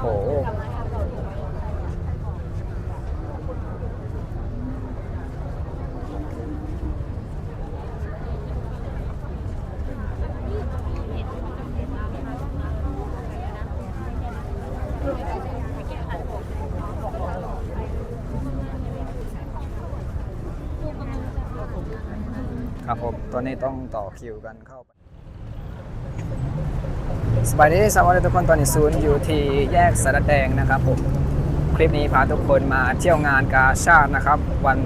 โห ครับผม ตอนนี้ต้องต่อคิวกันเข้าไป สบายดีสวัสดีทุกคนตอนนี้ศูนย์อยู่ที่แยกสารแดงนะครับผมคลิปนี้พาทุกคนมาเที่ยวงานกาชาตินะครับ วัน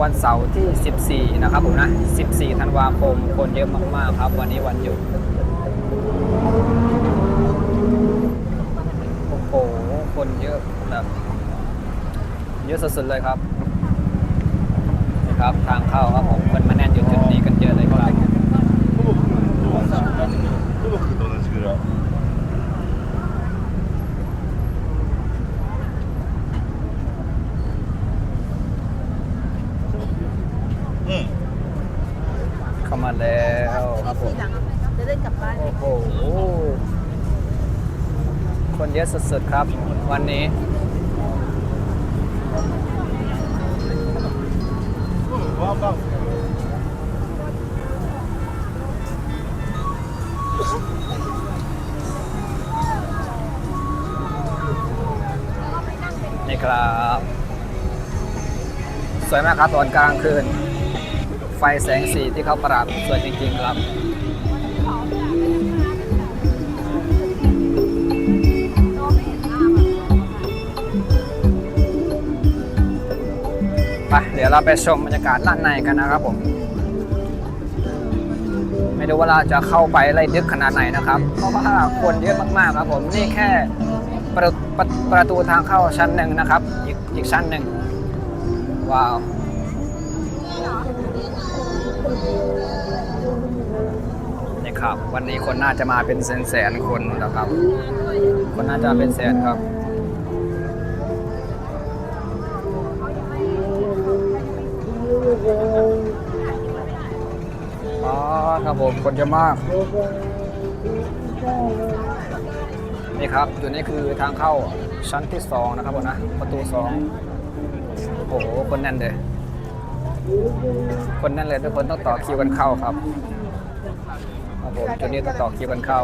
วันเสาร์ที่ 14 นะครับผมนะ 14 ธันวาคม คนเยอะมากๆครับ วันนี้วันหยุดโอ้โหคนเยอะแบบเยอะสุดๆเลยครับนี่ครับ ทางเข้าครับผมาแล้วครับผมจะได้กลับบ้านโอ้โหคนเยอะสุดๆครับ วันนี้ว้าวนี่ครับ สวยมากครับตอนกลางคืน ไฟแสงสีที่เขาประดับสวยจริงๆครับไปเดี๋ยวเราไปชมบรรยากาศด้านในกันนะครับผม ไม่รู้ว่าเราจะเข้าไปอะไรดึกขนาดไหนนะครับ เพราะว่าคนเยอะมากๆครับผมนี่แค่ประประประตูทางเข้าชั้นหนึ่งนะครับ อีกอีกชั้นหนึ่งว้าว นี่ครับ วันนี้คนน่าจะมาเป็นแสนแสนๆคนนะครับ คนน่าจะเป็นแสนครับอ๋อครับผมคนเยอะมาก นี่ครับจุดนี้คือทางเข้าชั้นที่สองนะครับผมนะ ประตูสองโอ้โห คนแน่นเลย คนแน่นเลยทุกคนต้องต่อคิวกันเข้าครับครับผมจุดนี้ต้องต่อคิวกันเข้า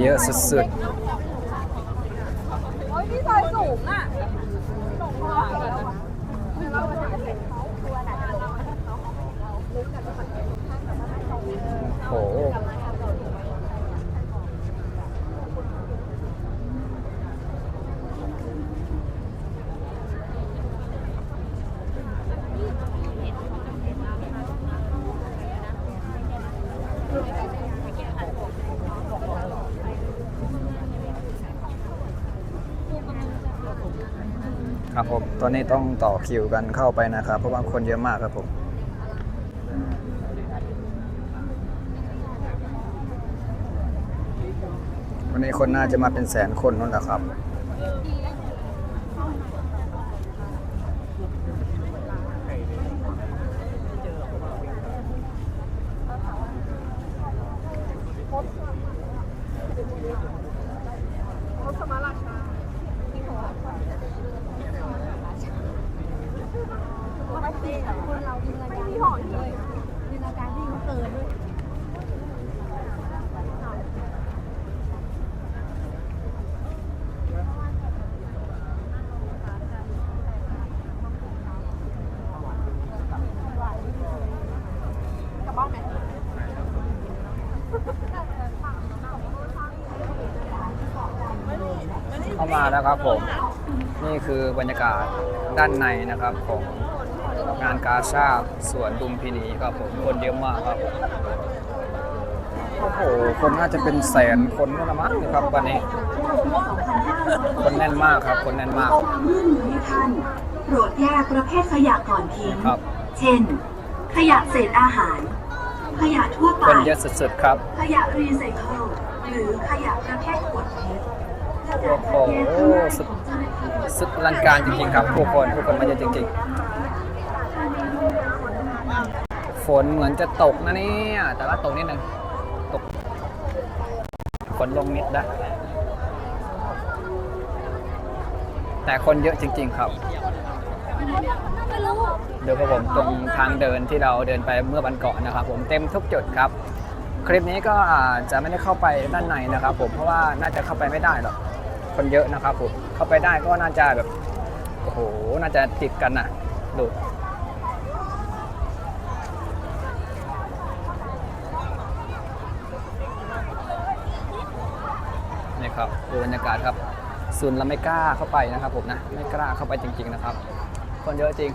เยอะสุดๆโอ้ยพี่ซอยสูงอะ โอ้โห ครับผมตอนนี้ต้องต่อคิวกันเข้าไปนะครับ เพราะว่าคนเยอะมากครับผมวันนี้คนน่าจะมาเป็นแสนคนนั่นแหละครับ คนเราจินตนาการไม่หอนเลยจินตนาการที่เขาเกินด้วย กลับบ้านไหม เข้า มาแล้วครับผมนี่คือบรรยากาศด้านในนะครับของงานกาชาดสวนดุมพินีครับผมคนเยอะมากครับโอ้โหคนน่าจะเป็นแสนคนก็ละมั้งครับวันนี้ คนแน่นมากครับ คนแน่นมากเมื่อมือให้ท่านโปรดแยกประเภทขยะก่อนทิ้งครับ เช่น ขยะเศษอาหาร ขยะทั่วไปคนเยอะสุดๆครับ ขยะรีไซเคิลหรือขยะประเภทขวด โอ้โหแยกองหมายสุดของเจ้าหน้าที่สุดอลังการจริงๆครับผู้คนผู้คนมาเยอะจริงๆ ฝนเหมือนจะตกนะเนี่ยแต่ว่าตกนิดนึงตกฝนลงนิดนะแต่คนเยอะจริง ๆ ครับเดี๋ยวกับผมตรงทางเดินที่เราเดินไปเมื่อวันก่อนนะครับ ผมเต็มทุกจุดครับ คลิปนี้ก็อาจจะไม่ได้เข้าไปด้านในนะครับ ผมเพราะว่าน่าจะเข้าไปไม่ได้หรอก คนเยอะนะครับผมเข้าไปได้ก็น่าจะแบบโอ้โหน่าจะติดกันนะดูนี่ครับดูบรรยากาศครับซุนเราไม่กล้าเข้าไปนะครับผมนะไม่กล้าเข้าไปจริง ๆนะครับ คนเยอะจริง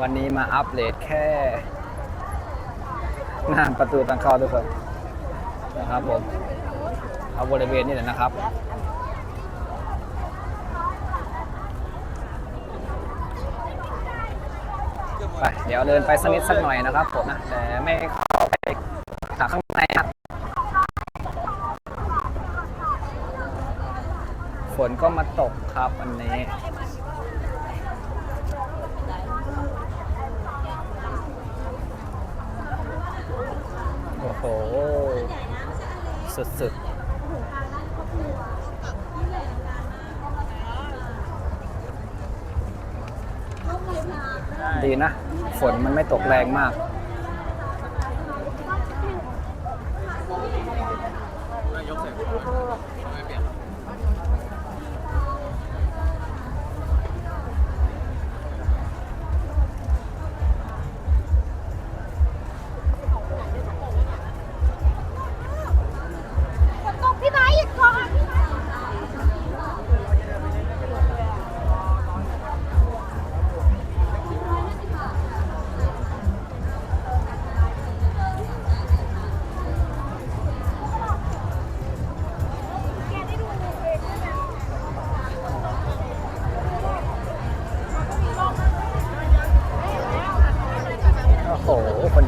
วันนี้มาอัปเดตแค่ หน้าประตูทางเข้าทุกคนนะครับผมเอาบริเวณนี่แหละนะครับไปเดี๋ยวเดินไปสักนิดสักหน่อยนะครับผมนะแต่ไม่เข้าไปหาข้างในครับฝนก็มาตกครับวันนี้ โอ้โห สุดๆ ดีนะ ฝนมันไม่ตกแรงมากฝ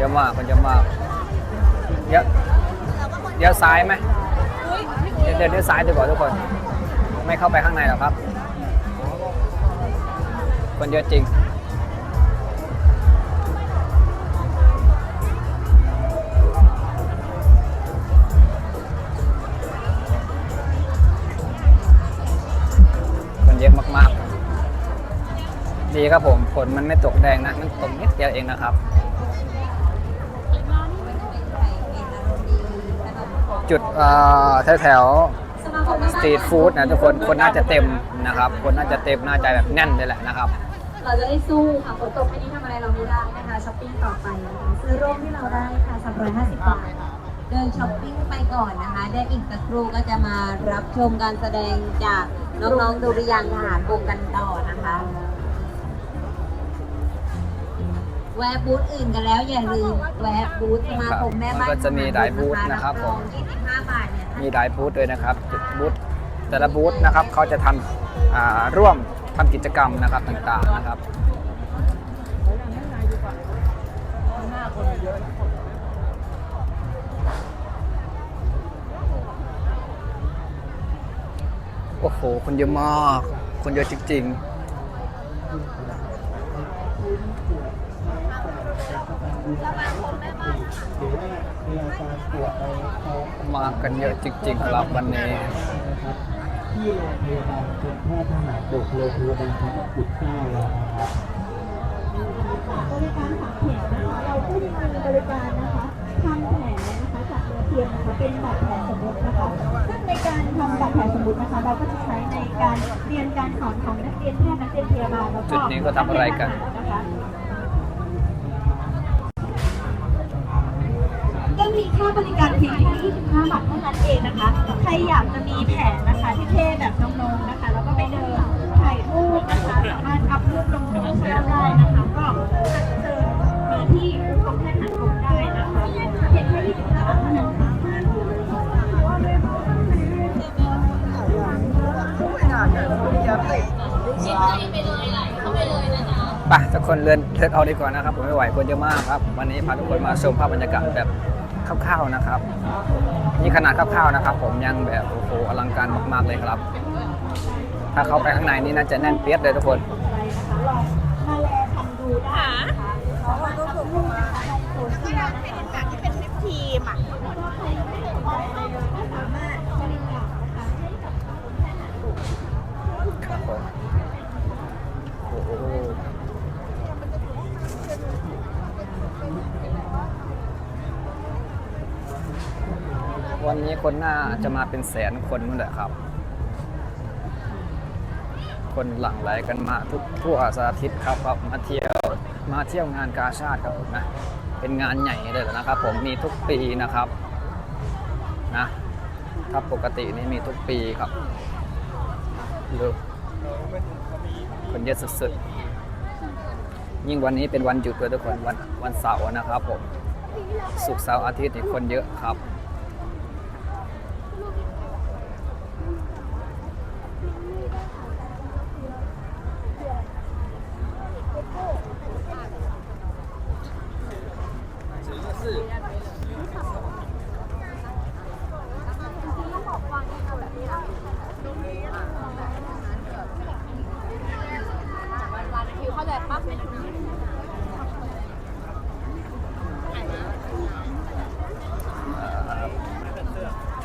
เยอะมากคนเยอะมากเยอะเลี้ยวซ้ายไหมเดี๋ยวเดินเลี้ยวซ้ายดีกว่าทุกคน ไม่เข้าไปข้างในหรอกครับ คนเยอะจริงคนเยอะมากๆ ดีครับผม ฝนมันไม่ตกแดงนะ มันตกนิดเดียวเองนะครับ จุดแถวสตรีทฟู้ดนะทุกคนคนน่าจะเต็มนะครับ คนน่าจะเต็มน่าจะแบบแน่นเลยแหละนะครับ เราจะได้สู้ค่ะฝนตกแค่นี้ทำอะไรเราไม่ได้นะคะช้อปปิ้งต่อไปนะคะซื้อร่มที่เราได้ค่ะ350บาทเดินช้อปปิ้งไปก่อนนะคะได้อีกสักครู่ก็จะมารับชมการแสดงจากน้องๆดุริยางค์ทหารบกกันต่อนะคะ แวะบูธอื่นกันแล้วอย่าลืมแวะบูธสมาคมแม่บ้านมันก็จะมีหลายบูธนะครับผม 25 บาทเนี่ยมีหลายบูธด้วยนะครับจุดบูธแต่ละบูธนะครับเขาจะทำอ่าร่วมทำกิจกรรมนะครับต่างๆนะครับ โอ้โห คนเยอะมาก คนเยอะจริงๆ มากันเยอะจริงๆครับวันนี้ที่โรงพยาบาลกรมแพทย์ทหารบกโรงพยาบาลพระมงกุฎเกล้าแล้วนะครับบริการฝังแผลนะคะเราก็มีบริการนะคะทำแผลนะคะจากเนื้อเทียมนะคะเป็นบาดแผลสมมตินะคะซึ่งในการทำบาดแผลสมมตินะคะ เราก็จะใช้ในการเรียนการสอนของนักเรียนแพทย์นักเรียนพยาบาลแล้วก็จุดนี้ก็ทำอะไรกันนะคะ ก็มีค่าบริการเพียงแค่25บาทเท่านั้นเองนะคะ ใครอยากจะมีแผนนะคะที่เท่แบบน้องๆนะคะ แล้วก็ไปเดินถ่ายรูปนะคะ สามารถอัพรูปลงโซเชียลได้นะคะ ก็เชิญมาที่กรมแพทย์ทหารบกได้นะคะเพียงแค่25บาทเท่านั้นค่ะไปทุกคนเลื่อนเลื่อนเอาดีกว่านะครับ ผมไม่ไหวคนเยอะมากครับ วันนี้พาทุกคนมาชมภาพบรรยากาศแบบ คร่าวๆนะครับ นี่ขนาดคร่าวๆนะครับ ผมยังแบบโอ้โหอลังการมากๆเลยครับ ถ้าเข้าไปข้างในนี่น่าจะแน่นเปียดเลยทุกคนสนใจนะคะลองมาแลทำดูได้นะคะเพราะว่าก็ถูกนะคะในโซเชียลนะคะแบบที่เป็นลิปทีมอะ วันนี้คนน่าจะมาเป็นแสนคนนู่นแหละครับ คนหลั่งไหลกันมาทุกทั่วสารทิศครับครับมาเที่ยวมาเที่ยวงานกาชาติครับผมนะ เป็นงานใหญ่เลยนะครับ ผมมีทุกปีนะครับนะถ้าปกตินี่มีทุกปีครับดูคนเยอะสุดๆ ยิ่งวันนี้เป็นวันหยุดด้วยทุกคนวันวันเสาร์นะครับผมศุกร์เสาร์อาทิตย์นี่คนเยอะครับ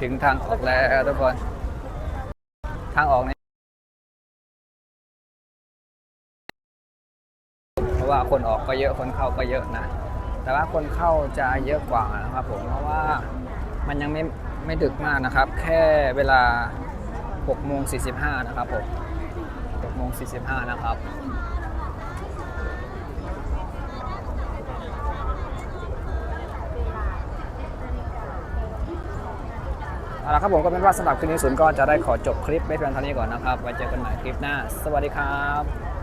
ถึงทางออกแล้วทุกคน ทางออกนี่เพราะว่าคนออกก็เยอะคนเข้าก็เยอะนะ แต่ว่าคนเข้าจะเยอะกว่านะครับผมเพราะว่ามันยังไม่ไม่ดึกมากนะครับ แค่เวลา6โมง45นะครับผม6โมง45นะครับ เอาละครับผมก็เป็นว่าสำหรับคลิปนี้ศูนย์ก็จะได้ขอจบคลิปไว้เพียงเท่านี้ก่อนนะครับไว้เจอกันใหม่คลิปหน้า สวัสดีครับ